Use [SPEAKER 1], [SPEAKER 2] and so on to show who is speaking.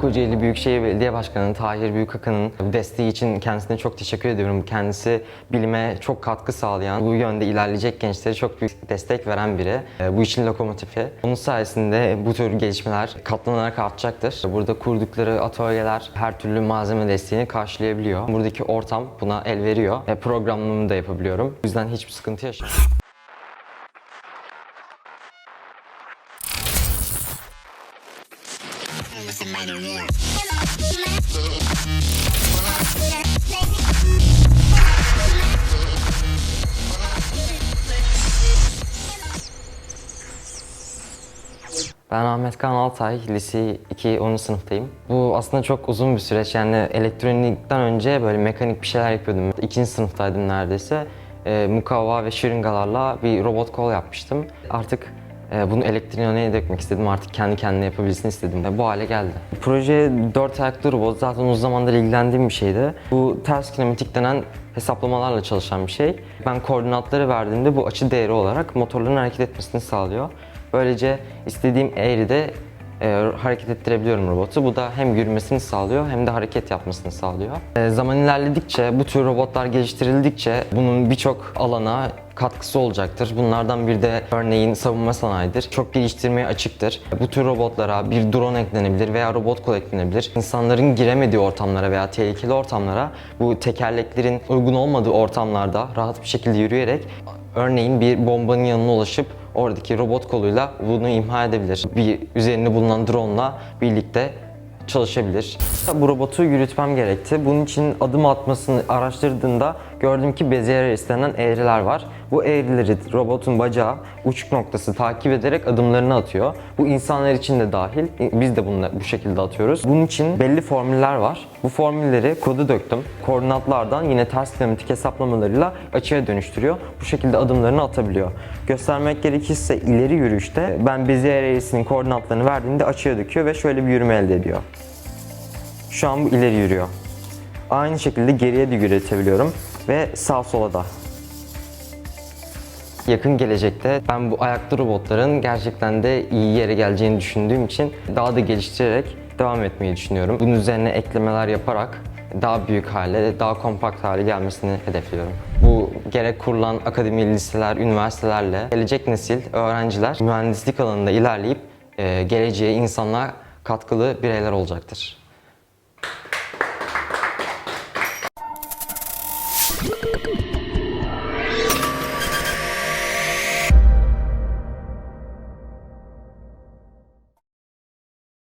[SPEAKER 1] Kocaeli Büyükşehir Belediye Başkanı Tahir Büyükakın'ın desteği için kendisine çok teşekkür ediyorum. Kendisi bilime çok katkı sağlayan, bu yönde ilerleyecek gençlere çok büyük destek veren biri. E, Bu işin lokomotifi. Onun sayesinde bu tür gelişmeler katlanarak artacaktır. Burada kurdukları atölyeler her türlü malzeme desteğini karşılayabiliyor. Buradaki ortam buna el veriyor. Programlamamı da yapabiliyorum. O yüzden hiçbir sıkıntı yaşamıyorum. Ben Ahmet Kaan Altay, lise 2 10. sınıftayım. Bu aslında çok uzun bir süreç yani elektronikten önce böyle mekanik bir şeyler yapıyordum. İkinci sınıftaydım neredeyse. E, mukavva ve şırıngalarla bir robot kol yapmıştım. Artık bunu elektroniğe dökmek istedim. Artık kendi kendine yapabilsin istedim. E, bu hale geldi. Proje 4 ayaklı robot zaten uzun zamandır ilgilendiğim bir şeydi. Bu ters kinematik denen hesaplamalarla çalışan bir şey. Ben koordinatları verdiğimde bu açı değeri olarak motorların hareket etmesini sağlıyor. Böylece istediğim eğride e, hareket ettirebiliyorum robotu. Bu da hem yürümesini sağlıyor hem de hareket yapmasını sağlıyor. E, zaman ilerledikçe, bu tür robotlar geliştirildikçe bunun birçok alana katkısı olacaktır. Bunlardan bir de örneğin savunma sanayidir. Çok geliştirmeye açıktır. Bu tür robotlara bir drone eklenebilir veya robot kol eklenebilir. İnsanların giremediği ortamlara veya tehlikeli ortamlara bu tekerleklerin uygun olmadığı ortamlarda rahat bir şekilde yürüyerek örneğin bir bombanın yanına ulaşıp oradaki robot koluyla bunu imha edebilir. Bir üzerinde bulunan drone'la birlikte çalışabilir. Bu robotu yürütmem gerekti. Bunun için adım atmasını araştırdığımda gördüm ki Bezier istenen eğriler var. Bu eğrileri robotun bacağı uçuk noktası takip ederek adımlarını atıyor. Bu insanlar için de dahil. Biz de bunu bu şekilde atıyoruz. Bunun için belli formüller var. Bu formülleri kodu döktüm. Koordinatlardan yine ters kinematik hesaplamalarıyla açıya dönüştürüyor. Bu şekilde adımlarını atabiliyor. Göstermek gerekirse ileri yürüyüşte ben Bezier eğrisinin koordinatlarını verdiğimde açıya döküyor ve şöyle bir yürüme elde ediyor. Şu an bu ileri yürüyor. Aynı şekilde geriye de yürütebiliyorum ve sağ sola da. Yakın gelecekte ben bu ayaklı robotların gerçekten de iyi yere geleceğini düşündüğüm için daha da geliştirerek devam etmeyi düşünüyorum. Bunun üzerine eklemeler yaparak daha büyük hale, daha kompakt hale gelmesini hedefliyorum. Bu gerek kurulan akademi, liseler, üniversitelerle gelecek nesil öğrenciler mühendislik alanında ilerleyip e, geleceğe insanlığa katkılı bireyler olacaktır.